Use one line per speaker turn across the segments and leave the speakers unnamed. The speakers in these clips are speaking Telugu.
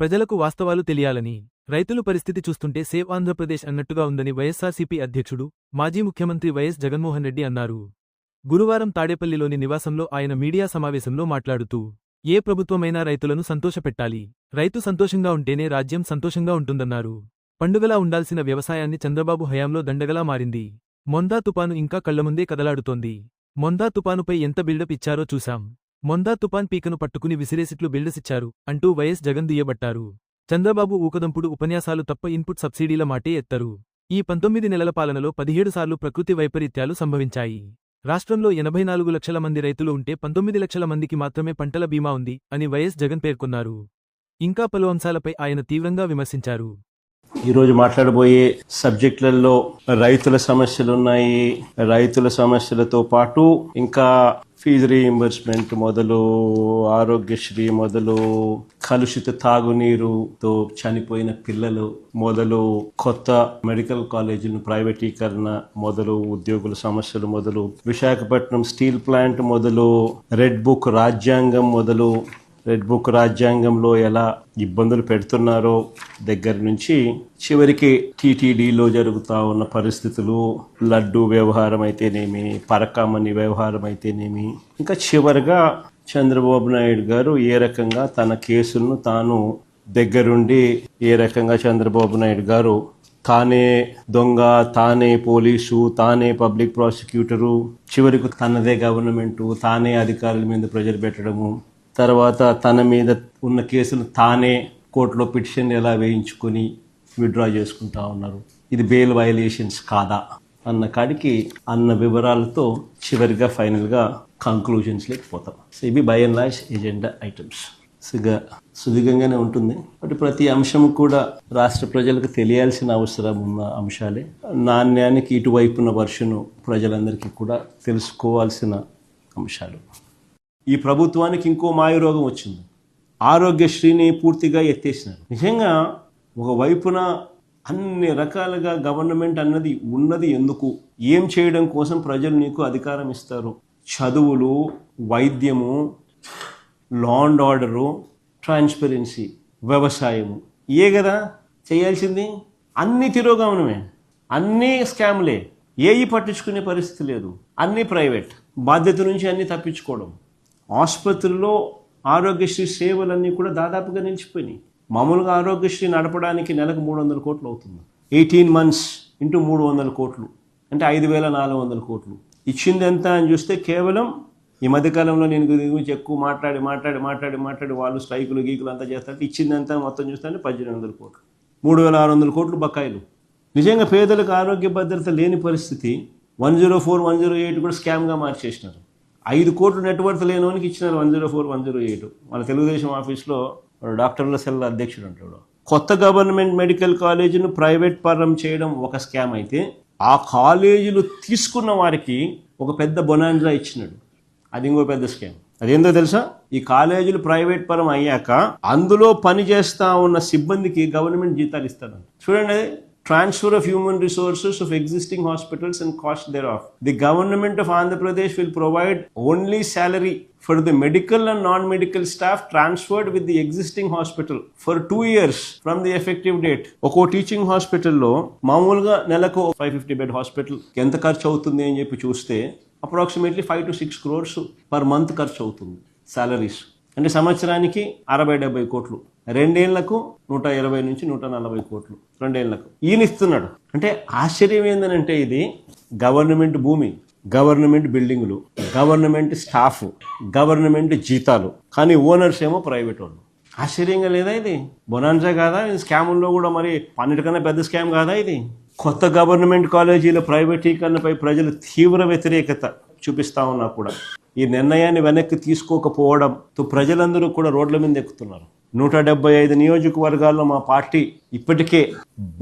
ప్రజలకు వాస్తవాలు తెలియాలని రైతులు పరిస్థితి చూస్తుంటే సేవ్ ఆంధ్రప్రదేశ్ అన్నట్టుగా ఉందని వైఎస్సార్సీపీ అధ్యక్షుడు మాజీ ముఖ్యమంత్రి వైఎస్ జగన్మోహన్ రెడ్డి అన్నారు. గురువారం తాడేపల్లిలోని నివాసంలో ఆయన మీడియా సమావేశంలో మాట్లాడుతూ ఏ ప్రభుత్వమైనా రైతులను సంతోషపెట్టాలి. రైతు సంతోషంగా ఉంటేనే రాజ్యం సంతోషంగా ఉంటుందన్నారు. పండుగలా ఉండాల్సిన వ్యవసాయాన్ని చంద్రబాబు హయాంలో దండగలా మారింది. మొందా తుపాను ఇంకా కళ్ళముందే కదలాడుతోంది. మొందా తుపానుపై ఎంత బిల్డప్ ఇచ్చారో చూశాం. మొందా తుపాన్ పీకను పట్టుకుని విసిరేసిట్లు బిల్డసిచ్చారు అంటూ వైఎస్ జగన్ దుయ్యబట్టారు. చంద్రబాబు ఊకదంపుడు ఉపన్యాసాలు తప్ప ఇన్పుట్ సబ్సిడీల మాటే ఎత్తరు. ఈ పంతొమ్మిది నెలల పాలనలో పదిహేడు సార్లు ప్రకృతి వైపరీత్యాలు సంభవించాయి. రాష్ట్రంలో ఎనభై నాలుగు లక్షల మంది రైతులు ఉంటే పంతొమ్మిది లక్షల మందికి మాత్రమే పంటల బీమా ఉంది అని వైఎస్ జగన్ పేర్కొన్నారు. ఇంకా పలు అంశాలపై ఆయన తీవ్రంగా విమర్శించారు.
ఈరోజు మాట్లాడబోయే సబ్జెక్టులలో రైతుల సమస్యలు ఉన్నాయి రైతుల సమస్యలతో పాటు ఇంకా ఫీజు రీఇంబర్స్మెంట్ మొదలు ఆరోగ్యశ్రీ మొదలు కలుషిత తాగునీరుతో చనిపోయిన పిల్లలు మొదలు కొత్త మెడికల్ కాలేజీలను ప్రైవేటీకరణ మొదలు ఉద్యోగుల సమస్యలు మొదలు విశాఖపట్నం స్టీల్ ప్లాంట్ మొదలు రెడ్ బుక్ రాజ్యాంగం మొదలు రెడ్ బుక్ రాజ్యాంగంలో ఎలా ఇబ్బందులు పెడుతున్నారో దగ్గర నుంచి చివరికి టీటీడీలో జరుగుతూ ఉన్న పరిస్థితులు లడ్డు వ్యవహారం అయితేనేమి పరకామణి వ్యవహారం అయితేనేమి ఇంకా చివరిగా చంద్రబాబు నాయుడు గారు ఏ రకంగా తన కేసులను తాను దగ్గరుండి ఏ రకంగా చంద్రబాబు నాయుడు గారు తానే దొంగ తానే పోలీసు తానే పబ్లిక్ ప్రాసిక్యూటరు చివరికి తనదే గవర్నమెంటు తానే అధికారుల మీద ప్రెజర్ పెట్టడము తర్వాత తన మీద ఉన్న కేసులు తానే కోర్టులో పిటిషన్ ఎలా వేయించుకొని విత్డ్రా చేసుకుంటా ఉన్నారు. ఇది బెయిల్ వయలేషన్స్ కాదా అన్న కాడికి అన్న వివరాలతో చివరిగా ఫైనల్గా కంక్లూజన్స్లోకి పోతాం. సో ఇవి by and large agenda items. సుగా సుదీర్ఘంగానే ఉంటుంది. బట్ ప్రతి అంశం కూడా రాష్ట్ర ప్రజలకు తెలియాల్సిన అవసరం ఉన్న అంశాలే. నాణ్యానికి ఇటువైపున వర్షను ప్రజలందరికీ కూడా తెలుసుకోవాల్సిన అంశాలు. ఈ ప్రభుత్వానికి ఇంకో మాయరోగం వచ్చింది. ఆరోగ్యశ్రీని పూర్తిగా ఎత్తేసినారు. నిజంగా ఒక వైపున అన్ని రకాలుగా గవర్నమెంట్ అన్నది ఉన్నది ఎందుకు? ఏం చేయడం కోసం ప్రజలు నీకు అధికారం ఇస్తారు? చదువులు వైద్యము లా అండ్ ఆర్డరు ట్రాన్స్పరెన్సీ వ్యవసాయము. ఏ కదా? చేయాల్సింది అన్ని తిరోగమనమే. అన్నీ స్కామ్లే. ఏవి పట్టించుకునే పరిస్థితి లేదు. అన్నీ ప్రైవేట్. బాధ్యత నుంచి అన్నీ తప్పించుకోవడం. ఆసుపత్రుల్లో ఆరోగ్యశ్రీ సేవలన్నీ కూడా దాదాపుగా నిలిచిపోయినాయి. మామూలుగా ఆరోగ్యశ్రీ నడపడానికి నెలకు మూడు వందల కోట్లు అవుతుంది. ఎయిటీన్ మంత్స్ ఇంటూ మూడు వందల కోట్లు అంటే ఐదు వేల నాలుగు వందల కోట్లు. ఇచ్చింది ఎంత అని చూస్తే కేవలం ఈ మధ్యకాలంలో నేను దీని గురించి ఎక్కువ మాట్లాడి మాట్లాడి మాట్లాడి మాట్లాడి వాళ్ళు స్ట్రైకులు గీకులు అంతా చేస్తారు ఇచ్చింది ఎంత మొత్తం చూస్తే పద్దెనిమిది వందల కోట్లు. మూడు వేల ఆరు వందల కోట్లు బకాయిలు. నిజంగా పేదలకు ఆరోగ్య భద్రత లేని పరిస్థితి one zero four one zero eight కూడా స్కామ్గా మార్చేసినారు. ఐదు కోట్లు నెట్వర్త్ లేనివానికి ఇచ్చినారు one zero four one zero eight మన తెలుగుదేశం ఆఫీస్లో డాక్టర్ల సెల్ అధ్యక్షుడు అంటాడు కొత్త గవర్నమెంట్ మెడికల్ కాలేజీని ప్రైవేట్ పరం చేయడం ఒక స్కామ్ అయితే ఆ కాలేజీలు తీసుకున్న వారికి ఒక పెద్ద బొనాంజా ఇచ్చినాడు. అది ఇంకో పెద్ద స్కామ్. అదేందో తెలుసా? ఈ కాలేజీలు ప్రైవేట్ పరం అయ్యాక అందులో పని చేస్తా ఉన్న సిబ్బందికి గవర్నమెంట్ జీతాలు ఇస్తాడు చూడండి transfer of human resources of existing hospitals and cost thereof. The government of Andhra Pradesh will provide only salary for the medical and non-medical staff transferred with the existing hospital for two years from the effective date. ఒక్కో టీచింగ్ హాస్పిటల్లో మామూలుగా నెలకు ఫైవ్ ఫిఫ్టీ బెడ్ హాస్పిటల్ ఎంత ఖర్చు అవుతుంది అని చెప్పి చూస్తే approximately five to six crores per month ఖర్చు అవుతుంది సాలరీస్ అంటే సంవత్సరానికి అరవై డెబ్బై కోట్లు రెండేళ్ళకు నూట ఇరవై నుంచి నూట నలభై కోట్లు. రెండేళ్ళకు. ఈయన ఇస్తున్నాడు. అంటే ఆశ్చర్యం ఏంటంటే ఇది గవర్నమెంట్ భూమి గవర్నమెంట్ బిల్డింగులు గవర్నమెంట్ స్టాఫ్ గవర్నమెంట్ జీతాలు. కానీ ఓనర్స్ ఏమో ప్రైవేట్ వాళ్ళు. ఆశ్చర్యంగా లేదా ఇది? బొనాన్సా కాదా? ఇది స్కాముల్లో కూడా మరి అన్నిటికన్నా పెద్ద స్కామ్ కాదా ఇది? కొత్త గవర్నమెంట్ కాలేజీల ప్రైవేటీకరణపై ప్రజలు తీవ్ర వ్యతిరేకత చూపిస్తా ఉన్నా కూడా. ఈ నిర్ణయాన్ని వెనక్కి తీసుకోకపోవడంతో ప్రజలందరూ కూడా రోడ్ల మీద ఎక్కుతున్నారు. నూట డెబ్బై ఐదు నియోజకవర్గాల్లో మా పార్టీ ఇప్పటికే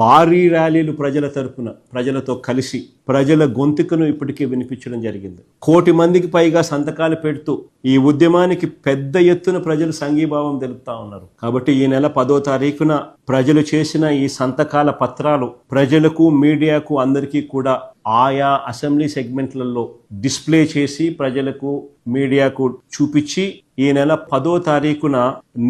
భారీ ర్యాలీలు ప్రజల తరపున ప్రజలతో కలిసి ప్రజల గొంతుకను ఇప్పటికే వినిపించడం జరిగింది. కోటి మందికి పైగా సంతకాలు పెడుతూ ఈ ఉద్యమానికి పెద్ద ఎత్తున ప్రజలు సంఘీభావం తెలుపుతా ఉన్నారు. కాబట్టి ఈ నెల పదో తారీఖున ప్రజలు చేసిన ఈ సంతకాల పత్రాలు ప్రజలకు మీడియాకు అందరికీ కూడా ఆయా అసెంబ్లీ సెగ్మెంట్లలో డిస్ప్లే చేసి ప్రజలకు మీడియాకు చూపించి ఈ నెల పదో తారీఖున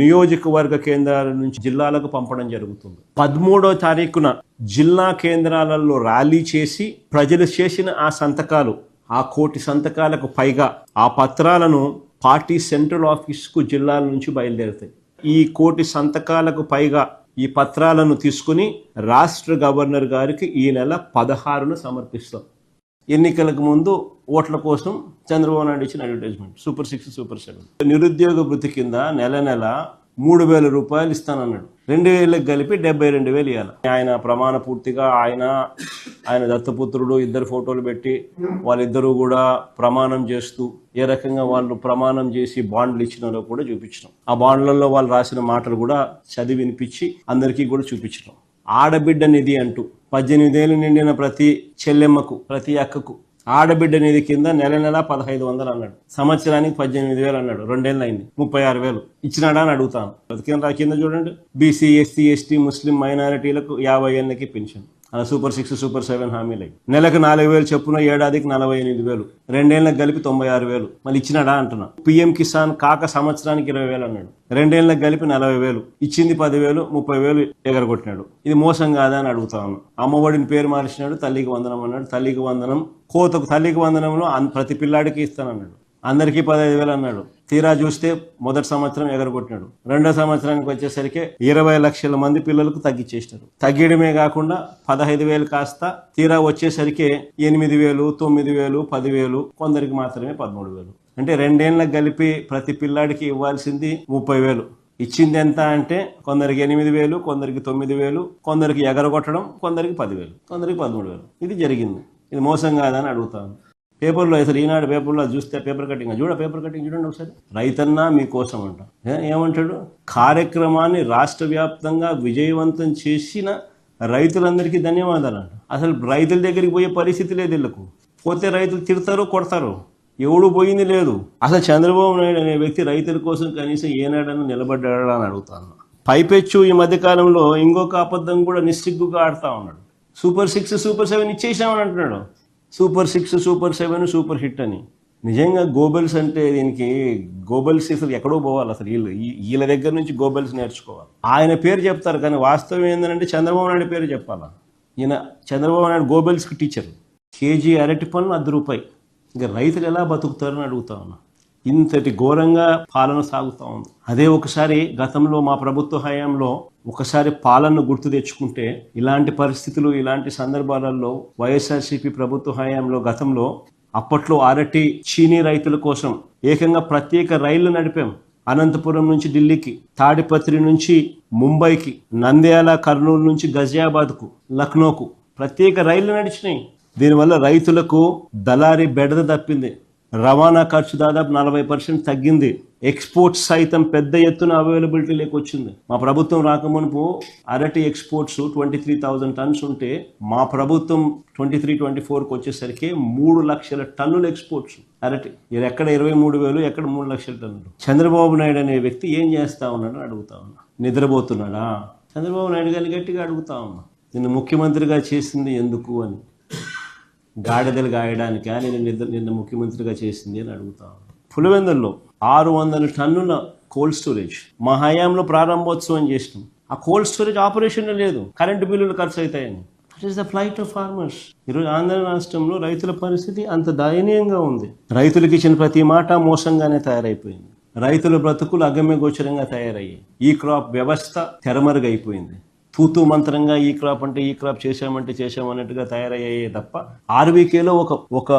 నియోజకవర్గ కేంద్రాల నుంచి జిల్లాలకు పంపడం జరుగుతుంది. పదమూడో తారీఖున జిల్లా కేంద్రాలలో ర్యాలీ చేసి ప్రజలు చేసిన ఆ సంతకాలు ఆ కోటి సంతకాలకు పైగా ఆ పత్రాలను పార్టీ సెంట్రల్ ఆఫీస్కు జిల్లాల నుంచి బయలుదేరుతాయి. ఈ కోటి సంతకాలకు పైగా ఈ పత్రాలను తీసుకుని రాష్ట్ర గవర్నర్ గారికి ఈ నెల పదహారున సమర్పిస్తాం. ఎన్నికలకు ముందు ఓట్ల కోసం చంద్రబాబు నాయుడు ఇచ్చిన advertisement super six super seven. నిరుద్యోగ వృత్తి కింద నెల నెల మూడు వేల రూపాయలు ఇస్తానన్నాడు. రెండు వేలకు కలిపి డెబ్బై రెండు వేలు ఇవ్వాలి ఆయన ప్రమాణ పూర్తిగా ఆయన ఆయన దత్తపుత్రుడు ఇద్దరు ఫోటోలు పెట్టి వాళ్ళిద్దరూ కూడా ప్రమాణం చేస్తూ ఏ రకంగా వాళ్ళు ప్రమాణం చేసి బాండ్లు ఇచ్చినారో కూడా చూపించడం ఆ బాండ్లలో వాళ్ళు రాసిన మాటలు కూడా చదివి వినిపించి అందరికీ కూడా చూపించడం ఆడబిడ్డ నిధి అంటూ పద్దెనిమిదేళ్ళు నిండిన ప్రతి చెల్లెమ్మకు ప్రతి అక్కకు ఆడబిడ్డ నిధి కింద నెల నెల పదహైదు వందలు అన్నాడు. సంవత్సరానికి పద్దెనిమిది వేలు అన్నాడు. రెండేళ్ళు అయింది ముప్పై ఆరు వేలు. ఇచ్చినాడా అని అడుగుతాను. కింద కింద చూడండి. బీసీ ఎస్సీ ఎస్టీ ముస్లిం మైనారిటీలకు యాభై ఏళ్ళకి పెన్షన్. అలా సూపర్ సిక్స్ సూపర్ సెవెన్ హామీలు. నెలకు నాలుగు వేలు చెప్పున ఏడాదికి నలభై ఎనిమిది వేలు. రెండేళ్ళకి కలిపి తొంభై ఆరు వేలు. మళ్ళీ ఇచ్చినాడా అంటున్నా. పిఎం కిసాన్ కాక సంవత్సరానికి ఇరవై వేలు అన్నాడు. రెండేళ్ళకి కలిపి నలభై వేలు. ఇచ్చింది పదివేలు ముప్పై వేలు ఎగరగొట్టినాడు. ఇది మోసం కాదా అని అడుగుతా ఉన్నాను అమ్మఒడిని పేరు మార్చినాడు తల్లికి వందనం అన్నాడు. తల్లికి వందనం కోతకు తల్లికి వందనంలో ప్రతి పిల్లాడికి ఇస్తానన్నాడు. అందరికీ పదహైదు వేలు అన్నాడు. తీరా చూస్తే మొదటి సంవత్సరం ఎగరగొట్టినాడు. రెండో సంవత్సరానికి వచ్చేసరికి ఇరవై లక్షల మంది పిల్లలకు తగ్గించేసినారు తగ్గడమే కాకుండా పదహైదు వేలు కాస్త తీరా వచ్చేసరికి ఎనిమిది వేలు తొమ్మిది వేలు పదివేలు కొందరికి మాత్రమే పదమూడు వేలు. అంటే రెండేళ్ళకి కలిపి ప్రతి పిల్లాడికి ఇవ్వాల్సింది ముప్పై వేలు. ఇచ్చింది ఎంత అంటే కొందరికి ఎనిమిది వేలు కొందరికి తొమ్మిది వేలు కొందరికి ఎగరగొట్టడం కొందరికి పదివేలు కొందరికి పదమూడు వేలు. ఇది జరిగింది. ఇది మోసం కాదని అడుగుతాను. పేపర్లో అసలు ఈనాడు పేపర్లో చూస్తే పేపర్ కటింగ్ చూడ పేపర్ కటింగ్ చూడండి ఒకసారి. రైతన్నా మీకోసం అంట. ఏమంటాడు? కార్యక్రమాన్ని రాష్ట్ర వ్యాప్తంగా విజయవంతం చేసిన రైతులందరికీ ధన్యవాదాలు అంట. అసలు రైతుల దగ్గరికి పోయే పరిస్థితి లేదు వీళ్ళకు. పోతే రైతులు తిడతారు కొడతారు? ఎవడు పోయింది లేదు. అసలు చంద్రబాబు నాయుడు అనే వ్యక్తి రైతుల కోసం కనీసం ఏనాడన్నా నిలబడ్డాడా అని అడుగుతాను. పైపెచ్చు ఈ మధ్యకాలంలో ఇంకొక అబద్ధం కూడా నిస్సిగ్గుగా ఆడుతూ ఉన్నాడు. సూపర్ సిక్స్ సూపర్ సెవెన్ ఇచ్చేసామని అంటున్నాడు. Super six super seven super hit అని. నిజంగా గోబెల్స్ అంటే దీనికి గోబెల్స్ అసలు ఎక్కడో పోవాలి అసలు. వీళ్ళు వీళ్ళ దగ్గర నుంచి గోబెల్స్ నేర్చుకోవాలి. ఆయన పేరు చెప్తారు కానీ వాస్తవం ఏంటంటే చంద్రబాబు నాయుడు పేరు చెప్పాలా? ఈయన చంద్రబాబు నాయుడు గోబెల్స్కి టీచర్ కేజీ అరటి పనులు అర్ధ రూపాయి. ఇంకా రైతులు ఎలా బతుకుతారని అడుగుతా ఉన్నా. ఇంతటి ఘోరంగా పాలన సాగుతూ ఉంది. అదే ఒకసారి గతంలో మా ప్రభుత్వ హయాంలో ఒకసారి పాలనను గుర్తు తెచ్చుకుంటే ఇలాంటి పరిస్థితులు ఇలాంటి సందర్భాలలో వైఎస్ఆర్సీపీ ప్రభుత్వ హయాంలో గతంలో అప్పట్లో అరటి చీనీ రైతుల కోసం ఏకంగా ప్రత్యేక రైళ్ళు నడిపాం. అనంతపురం నుంచి ఢిల్లీకి తాడిపత్రి నుంచి ముంబైకి నంద్యాల కర్నూలు నుంచి గజియాబాద్కు లక్నోకు ప్రత్యేక రైళ్ళు నడిచినాయి. దీనివల్ల రైతులకు దళారీ బెడద తప్పింది. రవాణా ఖర్చు దాదాపు నలభై పర్సెంట్ తగ్గింది. ఎక్స్పోర్ట్స్ సైతం పెద్ద ఎత్తున అవైలబిలిటీ వచ్చింది. మా ప్రభుత్వం రాకమునుపు అరటి exports twenty three thousand tons ఉంటే మా ప్రభుత్వం ట్వంటీ త్రీ ట్వంటీ ఫోర్కి వచ్చేసరికి మూడు లక్షల టన్నులు ఎక్స్పోర్ట్స్ అరటి ఇది ఎక్కడ ఇరవై మూడు వేలు ఎక్కడ మూడు లక్షల టన్నులు? చంద్రబాబు నాయుడు అనే వ్యక్తి ఏం చేస్తా ఉన్నాడు అడుగుతా ఉన్నా. నిద్రపోతున్నాడా? చంద్రబాబు నాయుడు గారిని గట్టిగా అడుగుతా ఉన్నా. నిన్ను ముఖ్యమంత్రిగా చేసింది ఎందుకు అని. గాడిదలు గాయడానిక? నేను నిద్ర నిన్న ముఖ్యమంత్రిగా చేసింది అని అడుగుతాను పులివెందుల్లో ఆరు వందల టన్నుల కోల్డ్ స్టోరేజ్ మా హయాంలో ప్రారంభోత్సవం చేసినాం. ఆ కోల్డ్ స్టోరేజ్ ఆపరేషన్ లేదు. కరెంటు బిల్లులు ఖర్చు అవుతాయని that is the plight of farmers ఈరోజు ఆంధ్ర రాష్ట్రంలో రైతుల పరిస్థితి అంత దయనీయంగా ఉంది. రైతులకు ఇచ్చిన ప్రతి మాట మోసంగానే తయారైపోయింది. రైతుల బ్రతుకులు అగమ్య గోచరంగా తయారయ్యాయి. ఈ క్రాప్ వ్యవస్థ తెరమరుగైపోయింది. తూతూ మంత్రంగా ఈ క్రాప్ అంటే ఈ క్రాప్ చేశామంటే చేశామన్నట్టుగా తయారయ్యాయే తప్ప ఆర్బీకేలో ఒక ఒక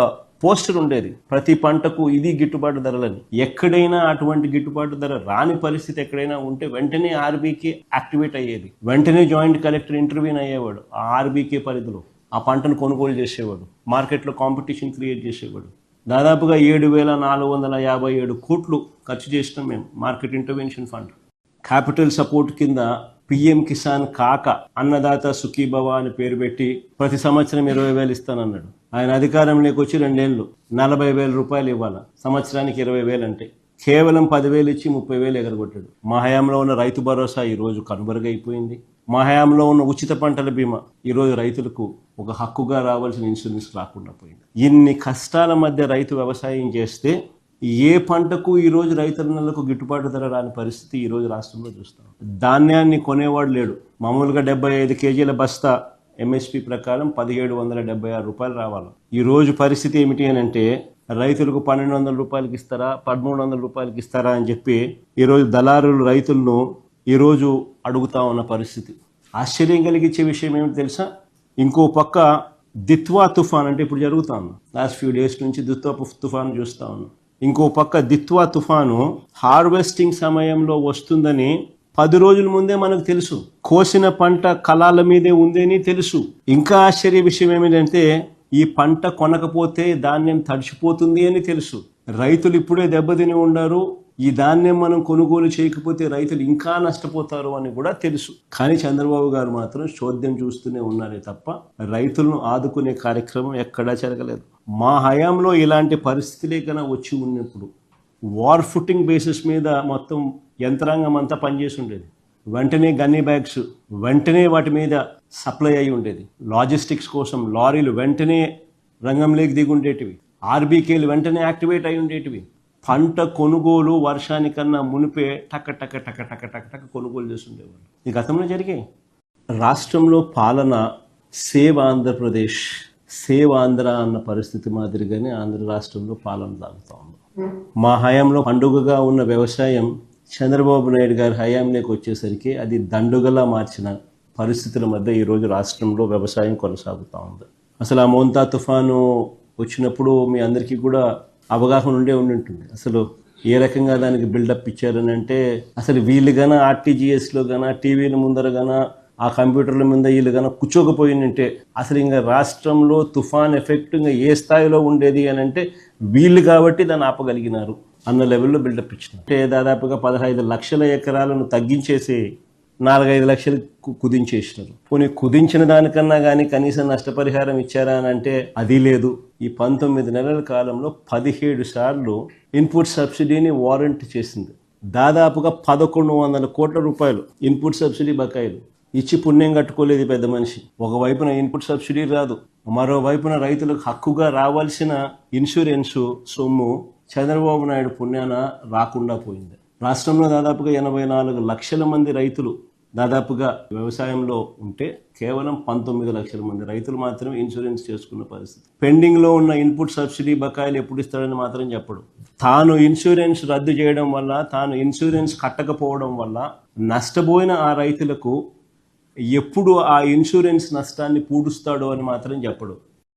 పోస్టర్ ఉండేది. ప్రతి పంటకు ఇది గిట్టుబాటు ధరలని. ఎక్కడైనా అటువంటి గిట్టుబాటు ధర రాని పరిస్థితి ఎక్కడైనా ఉంటే వెంటనే ఆర్బీకే యాక్టివేట్ అయ్యేది. వెంటనే జాయింట్ కలెక్టర్ ఇంటర్వ్యూన్ అయ్యేవాడు ఆ ఆర్బీకే పరిధిలో. ఆ పంటను కొనుగోలు చేసేవాడు. మార్కెట్లో కాంపిటీషన్ క్రియేట్ చేసేవాడు. దాదాపుగా ఏడు వేల నాలుగు వందల యాభై ఏడు కోట్లు ఖర్చు చేసినాం మేము market intervention fund. Capital support కింద పిఎం కిసాన్ కాక అన్నదాత సుఖీభవ అని పేరు పెట్టి ప్రతి సంవత్సరం ఇరవై వేలు ఇస్తానన్నాడు. ఆయన అధికారంలోకి వచ్చి రెండేళ్ళు నలభై వేల రూపాయలు ఇవ్వాలి. సంవత్సరానికి ఇరవై వేలు అంటే కేవలం పదివేలు ఇచ్చి ముప్పై వేలు ఎగరగొట్టాడు. మా హయాంలో ఉన్న రైతు భరోసా ఈరోజు కనుమరుగైపోయింది. మా హయాంలో ఉన్న ఉచిత పంటల బీమా ఈరోజు రైతులకు ఒక హక్కుగా రావాల్సిన ఇన్సూరెన్స్ రాకుండా పోయింది. ఇన్ని కష్టాల మధ్య రైతు వ్యవసాయం చేస్తే ఏ పంటకు ఈరోజు రైతన్నలకు గిట్టుబాటు ధర రాని పరిస్థితి ఈరోజు రాష్ట్రంలో చూస్తాం. ధాన్యాన్ని కొనేవాడు లేడు. మామూలుగా డెబ్బై ఐదు కేజీల బస్తా ఎంఎస్పి ప్రకారం పదిహేడు వందల డెబ్బై ఆరు రూపాయలు రావాలి. ఈ రోజు పరిస్థితి ఏమిటి అని అంటే రైతులకు పన్నెండు వందల రూపాయలకి ఇస్తారా పదమూడు వందల రూపాయలకి ఇస్తారా అని చెప్పి ఈరోజు దళారులు రైతులను ఈరోజు అడుగుతా ఉన్న పరిస్థితి. ఆశ్చర్యం కలిగించే విషయం ఏమిటి తెలుసా? ఇంకో పక్క దిత్వా తుఫాన్ అంటే ఇప్పుడు జరుగుతా ఉన్నాం లాస్ట్ ఫ్యూ డేస్ నుంచి దిత్వా తుఫాన్ చూస్తా ఉన్నాం. ఇంకో పక్క దిత్వా తుఫాను హార్వెస్టింగ్ సమయంలో వస్తుందని పది రోజుల ముందే మనకు తెలుసు. కోసిన పంట కళాల మీదే ఉందని తెలుసు. ఇంకా ఆశ్చర్య విషయం ఏమిటంటే ఈ పంట కొనకపోతే ధాన్యం తడిచిపోతుంది అని తెలుసు. రైతులు ఇప్పుడే దెబ్బతిని ఉండారు ఈ ధాన్యం మనం కొనుగోలు చేయకపోతే రైతులు ఇంకా నష్టపోతారు అని కూడా తెలుసు. కానీ చంద్రబాబు గారు మాత్రం చోద్యం చూస్తూనే ఉన్నారే తప్ప రైతులను ఆదుకునే కార్యక్రమం ఎక్కడా జరగలేదు. మా హయాంలో ఇలాంటి పరిస్థితులే కన్నా వచ్చి ఉన్నప్పుడు వార్ ఫుటింగ్ బేసిస్ మీద మొత్తం యంత్రాంగం అంతా పనిచేసి ఉండేది. వెంటనే గన్నీ బ్యాగ్స్ వెంటనే వాటి మీద సప్లై అయి ఉండేది. లాజిస్టిక్స్ కోసం లారీలు వెంటనే రంగంలోకి దిగుండేటివి ఆర్బీకేలు వెంటనే యాక్టివేట్ అయి ఉండేటివి. పంట కొనుగోలు వర్షానికన్నా మునిపే టక టక టక టక టక టక కొనుగోలు చేస్తుండేవాళ్ళు. ఈ గతంలో జరిగాయి. రాష్ట్రంలో పాలన సేవ్ ఆంధ్రప్రదేశ్ సేవ్ ఆంధ్ర అన్న పరిస్థితి మాదిరిగానే ఆంధ్ర రాష్ట్రంలో పాలన సాగుతూ ఉంది. మా హయాంలో పండుగగా ఉన్న వ్యవసాయం చంద్రబాబు నాయుడు గారి హయాంలోకి వచ్చేసరికి అది దండుగలా మార్చిన పరిస్థితుల మధ్య ఈరోజు రాష్ట్రంలో వ్యవసాయం కొనసాగుతూ ఉంది. అసలు ఆ మోంతా తుఫాను వచ్చినప్పుడు మీ అందరికీ కూడా అవగాహన ఉండే ఉండి ఉంటుంది అసలు ఏ రకంగా దానికి బిల్డప్ ఇచ్చారని అంటే అసలు వీళ్ళు గన ఆర్టీజీఎస్లో కానీ టీవీల ముందర గన ఆ కంప్యూటర్ల మీద వీళ్ళు గన కూర్చోకపోయిందంటే అసలు ఇంకా రాష్ట్రంలో తుఫాన్ ఎఫెక్ట్ ఇంకా ఏ స్థాయిలో ఉండేది అని అంటే వీళ్ళు కాబట్టి దాన్ని ఆపగలిగినారు అన్న లెవెల్లో బిల్డప్ ఇచ్చిన అంటే దాదాపుగా పదహైదు లక్షల ఎకరాలను తగ్గించేసి నాలుగైదు లక్షలు కు- కుదించేసినారు. పోనీ కుదించిన దానికన్నా కానీ కనీసం నష్టపరిహారం ఇచ్చారా అని అంటే అది లేదు. ఈ పంతొమ్మిది నెలల కాలంలో పదిహేడు సార్లు ఇన్పుట్ సబ్సిడీని వారంట్ చేసింది. దాదాపుగా పదకొండు వందల కోట్ల రూపాయలు ఇన్పుట్ సబ్సిడీ బకాయిలు. ఇచ్చి పుణ్యం కట్టుకోలేదు పెద్ద మనిషి. ఒకవైపున ఇన్పుట్ సబ్సిడీ రాదు. మరోవైపున రైతులకు హక్కుగా రావాల్సిన ఇన్సూరెన్సు సొమ్ము చంద్రబాబు నాయుడు పుణ్యాన రాకుండా పోయింది. రాష్ట్రంలో దాదాపుగా ఎనభై నాలుగు లక్షల మంది రైతులు దాదాపుగా వ్యవసాయంలో ఉంటే కేవలం పంతొమ్మిది లక్షల మంది రైతులు మాత్రమే ఇన్సూరెన్స్ చేసుకున్న పరిస్థితి. పెండింగ్లో ఉన్న ఇన్పుట్ సబ్సిడీ బకాయిలు ఎప్పుడు ఇస్తాడని మాత్రం చెప్పడు. తాను ఇన్సూరెన్స్ రద్దు చేయడం వల్ల తాను ఇన్సూరెన్స్ కట్టకపోవడం వల్ల నష్టపోయిన ఆ రైతులకు ఎప్పుడు ఆ ఇన్సూరెన్స్ నష్టాన్ని పూడుస్తాడో అని మాత్రం చెప్పడు.